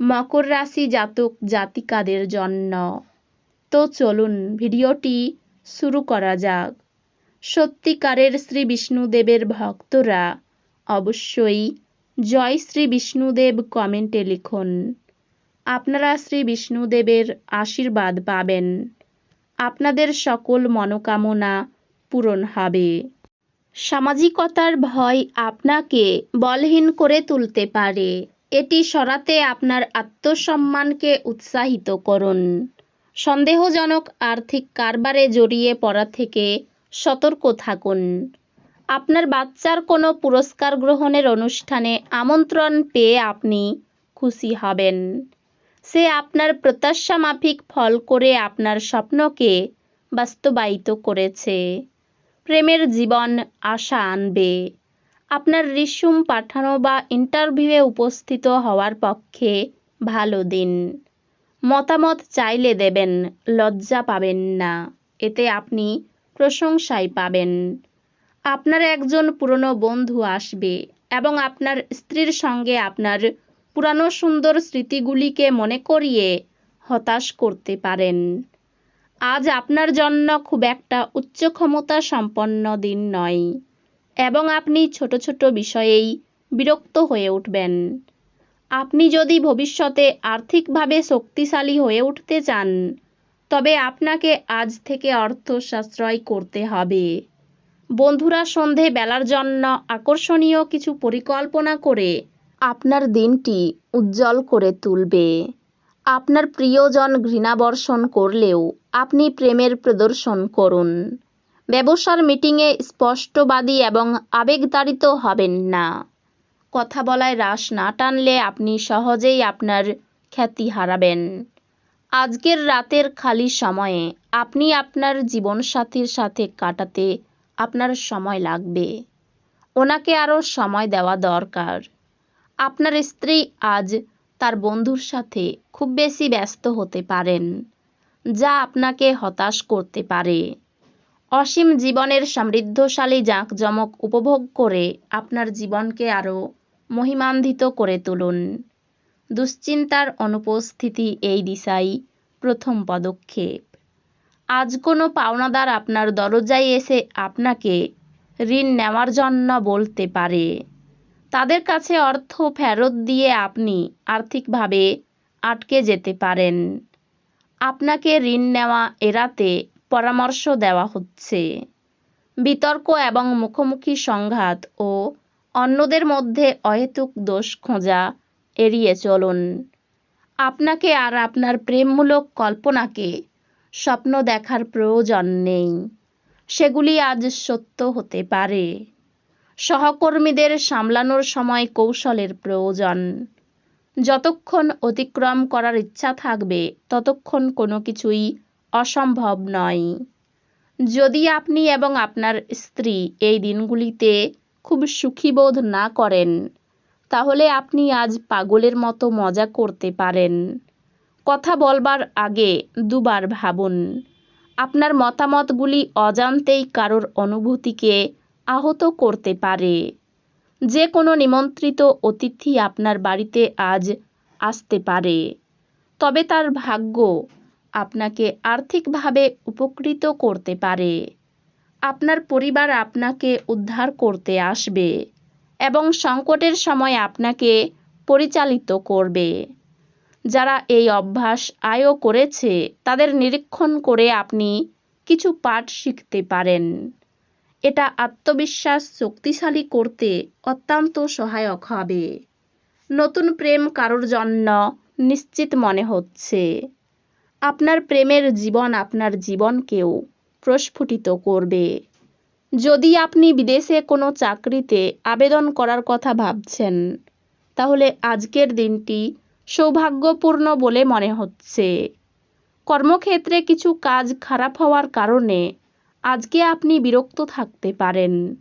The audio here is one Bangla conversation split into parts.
মকর রাশি জাতক জাতিকাদের জন্য। তো চলুন ভিডিওটি শুরু করা যাক। সত্যিকারের শ্রী বিষ্ণুদেবের ভক্তরা অবশ্যই জয় শ্রী বিষ্ণুদেব কমেন্টে লিখুন। আপনারা শ্রী বিষ্ণুদেবের আশীর্বাদ পাবেন। আপনাদের সকল মনোকামনা পূরণ হবে। সামাজিকতার ভয় আপনাকে বলহীন করে তুলতে পারে। এটি সরাতে আপনার আত্মসম্মানকে উৎসাহিত করুন। সন্দেহজনক আর্থিক কারবারে জড়িয়ে পড়া থেকে সতর্ক থাকুন। আপনার বাচ্চার কোনো পুরস্কার গ্রহণের অনুষ্ঠানে আমন্ত্রণ পেয়ে আপনি খুশি হবেন। সে আপনার প্রত্যাশা মাফিক ফল করে আপনার স্বপ্নকে বাস্তবায়িত করেছে। প্রেমের জীবন আশা আনবে। আপনার রিসুম পাঠানো বা ইন্টারভিউয়ে উপস্থিত হওয়ার পক্ষে ভালো দিন। মতামত চাইলে দেবেন, লজ্জা পাবেন না। এতে আপনি প্রশংসাই পাবেন। আপনার একজন পুরনো বন্ধু আসবে এবং আপনার স্ত্রীর সঙ্গে আপনার পুরানো সুন্দর স্মৃতিগুলিকে মনে করিয়ে হতাশ করতে পারেন। আজ আপনার জন্য খুব একটা উচ্চ ক্ষমতা সম্পন্ন দিন নয়। এবং আপনি ছোট ছোট বিষয়েই বিরক্ত হয়ে উঠবেন। আপনি যদি ভবিষ্যতে আর্থিকভাবে শক্তিশালী হয়ে উঠতে চান, তবে আপনাকে আজ থেকে অর্থ সাশ্রয় করতে হবে। বন্ধুরা, সন্ধে বেলার জন্য আকর্ষণীয় কিছু পরিকল্পনা করে আপনার দিনটি উজ্জ্বল করে তুলবে। আপনার প্রিয়জন ঘৃণাবর্ষণ করলেও আপনি প্রেমের প্রদর্শন করুন। ব্যবসার মিটিংয়ে স্পষ্টবাদী এবং আবেগতাড়িত হবেন না। কথা বলায় রাশ না টানলে আপনি সহজেই আপনার খ্যাতি হারাবেন। আজকের রাতের খালি সময়ে আপনি আপনার জীবনসাথীর সাথে কাটাতে আপনার সময় লাগবে। ওনাকে আরও সময় দেওয়া দরকার। আপনার স্ত্রী আজ তার বন্ধুর সাথে খুব বেশি ব্যস্ত হতে পারেন, যা আপনাকে হতাশ করতে পারে। অসীম জীবনের সমৃদ্ধশালী জাঁকজমক উপভোগ করে আপনার জীবনকে আরও মহিমান্বিত করে তুলুন। দুশ্চিন্তার অনুপস্থিতি এই দিশাই প্রথম পদক্ষেপ। আজ কোনো পাওনাদার আপনার দরজায় এসে আপনাকে ঋণ নেওয়ার জন্য বলতে পারে। তাদের কাছে অর্থ ফেরত দিয়ে আপনি আর্থিকভাবে আটকে যেতে পারেন। আপনাকে ঋণ নেওয়া এড়াতে পরামর্শ দেওয়া হচ্ছে। বিতর্ক এবং মুখোমুখি সংঘাত ও অন্যদের মধ্যে অহেতুক দোষ খোঁজা এড়িয়ে চলুন। আপনাকে আর আপনার প্রেমমূলক কল্পনাকে স্বপ্ন দেখার প্রয়োজন নেই। সেগুলি আজ সত্য হতে পারে। সহকর্মীদের সামলানোর সময় কৌশলের প্রয়োজন। যতক্ষণ অতিক্রম করার ইচ্ছা থাকবে, ততক্ষণ কোনো কিছুই অসম্ভব নয়। যদি আপনি এবং আপনার স্ত্রী এই দিনগুলিতে খুব সুখী বোধ না করেন, তাহলে আপনি আজ পাগলের মতো মজা করতে পারেন। কথা বলবার আগে দুবার ভাবুন, আপনার মতামতগুলি অজান্তেই কারোর অনুভূতিকে আহত করতে পারে। যে কোনো নিমন্ত্রিত অতিথি আপনার বাড়িতে আজ আসতে পারে, তবে তার ভাগ্য আপনাকে আর্থিকভাবে উপকৃত করতে পারে। আপনার পরিবার আপনাকে উদ্ধার করতে আসবে এবং সংকটের সময় আপনাকে পরিচালিত করবে। যারা এই অভ্যাস আয়ও করেছে, তাদের নিরীক্ষণ করে আপনি কিছু পাঠ শিখতে পারেন। এটা আত্মবিশ্বাস শক্তিশালী করতে অত্যন্ত সহায়ক হবে। নতুন প্রেম কারোর জন্য নিশ্চিত মনে হচ্ছে। আপনার প্রেমের জীবন আপনার জীবনকেও প্রস্ফুটিত করবে। যদি আপনি বিদেশে কোনো চাকরিতে আবেদন করার কথা ভাবছেন, তাহলে আজকের দিনটি সৌভাগ্যপূর্ণ বলে মনে হচ্ছে। কর্মক্ষেত্রে কিছু কাজ খারাপ হওয়ার কারণে আজকে আপনি বিরক্ত থাকতে পারেন।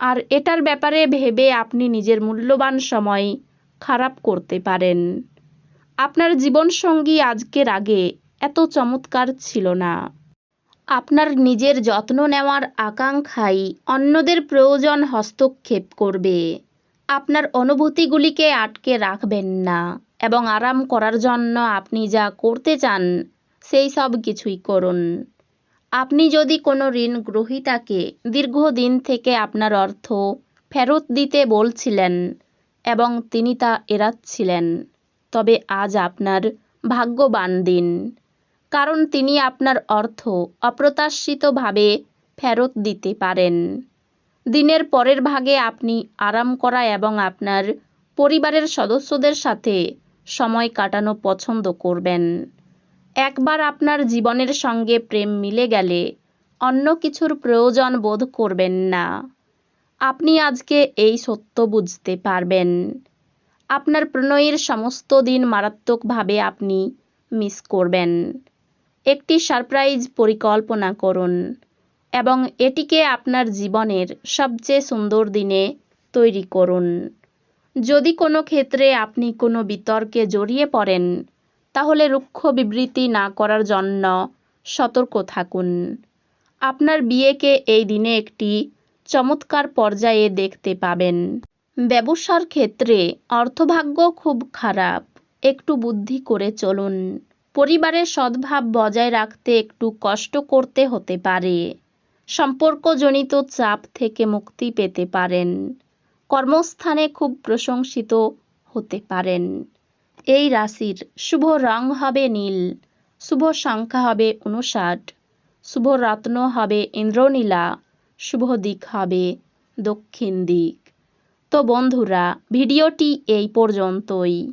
আর এটার ব্যাপারে ভেবে আপনি নিজের মূল্যবান সময় খারাপ করতে পারেন। আপনার জীবনসঙ্গী আজকের আগে এত চমৎকার ছিল না। আপনার নিজের যত্ন নেওয়ার আকাঙ্ক্ষাই অন্যদের প্রয়োজন হস্তক্ষেপ করবে। আপনার অনুভূতিগুলিকে আটকে রাখবেন না এবং আরাম করার জন্য আপনি যা করতে চান, সেই সব কিছুই করুন। আপনি যদি কোনো ঋণ গ্রহীতাকে দীর্ঘদিন থেকে আপনার অর্থ ফেরত দিতে বলছিলেন এবং তিনি তা এড়াচ্ছিলেন, তবে আজ আপনার ভাগ্যবান দিন। কারণ তিনি আপনার অর্থ অপ্রত্যাশিতভাবে ফেরত দিতে পারেন। দিনের পরের ভাগে আপনি আরাম করা এবং আপনার পরিবারের সদস্যদের সাথে সময় কাটানো পছন্দ করবেন। একবার আপনার জীবনের সঙ্গে প্রেম মিলে গেলে অন্য কিছুর প্রয়োজন বোধ করবেন না। আপনি আজকে এই সত্য বুঝতে পারবেন। আপনার প্রণয়ের সমস্ত দিন মারাত্মকভাবে আপনি মিস করবেন। একটি সারপ্রাইজ পরিকল্পনা করুন এবং এটিকে আপনার জীবনের সবচেয়ে সুন্দর দিনে তৈরি করুন। যদি কোনো ক্ষেত্রে আপনি কোনো বিতর্কে জড়িয়ে পড়েন, তাহলে রুক্ষ বিবৃতি না করার জন্য সতর্ক থাকুন। আপনার বিয়েকে এই দিনে একটি চমৎকার পর্যায়ে দেখতে পাবেন। ব্যবসার ক্ষেত্রে অর্থভাগ্য খুব খারাপ, একটু বুদ্ধি করে চলুন। পরিবারের সদ্ভাব বজায় রাখতে একটু কষ্ট করতে হতে পারে। সম্পর্কজনিত চাপ থেকে মুক্তি পেতে পারেন। কর্মস্থানে খুব প্রশংসিত হতে পারেন। এই রাশির শুভ রং হবে নীল, শুভ সংখ্যা হবে উনষাট শুভ রত্ন হবে ইন্দ্রনীলা, শুভ দিক হবে দক্ষিণ দিক। তো বন্ধুরা, ভিডিওটি এই পর্যন্তই।